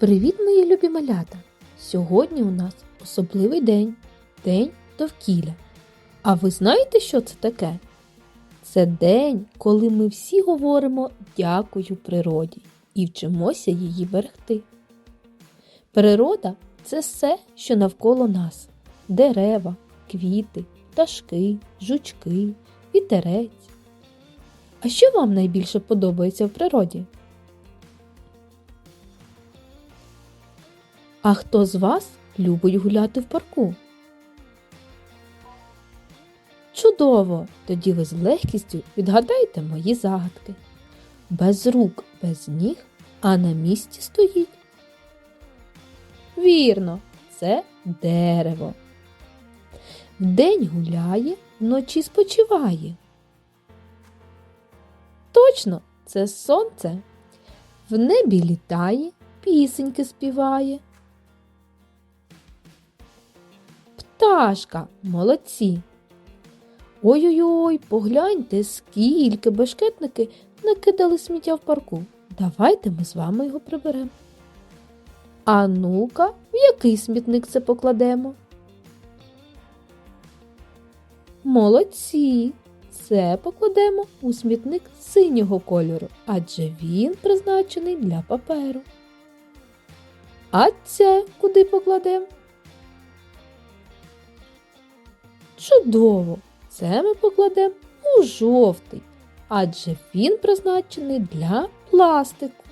Привіт, мої любі малята! Сьогодні у нас особливий день День довкілля. А ви знаєте, що це таке? Це день, коли ми всі говоримо дякую природі і вчимося її берегти. Природа це все, що навколо нас: дерева, квіти, пташки, жучки, вітерець. А що вам найбільше подобається в природі? А хто з вас любить гуляти в парку? Чудово! Тоді ви з легкістю відгадаєте мої загадки. Без рук, без ніг, а на місці стоїть. Вірно, це дерево. Вдень гуляє, вночі спочиває. Точно, це сонце. В небі літає, пісеньки співає. Пташка, молодці. Ой-ой-ой, погляньте, скільки бешкетники накидали сміття в парку. Давайте ми з вами його приберемо. А ну-ка, в який смітник це покладемо? Молодці! Це покладемо у смітник синього кольору, адже він призначений для паперу. А це куди покладемо? Чудово! Це ми покладемо у жовтий, адже він призначений для пластику.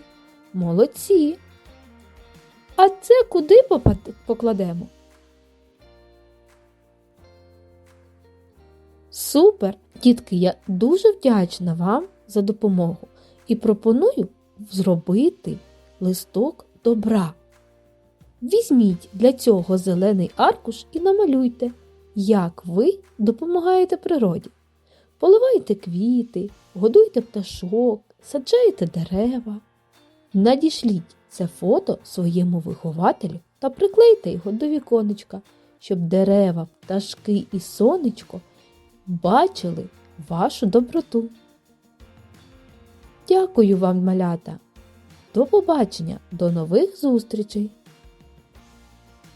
Молодці. А це куди покладемо? Супер! Дітки, я дуже вдячна вам за допомогу і пропоную зробити листок добра. Візьміть для цього зелений аркуш і намалюйте, як ви допомагаєте природі. Поливайте квіти, годуйте пташок, саджаєте дерева. Надішліть це фото своєму вихователю та приклейте його до віконечка, щоб дерева, пташки і сонечко бачили вашу доброту. Дякую вам, малята! До побачення, до нових зустрічей!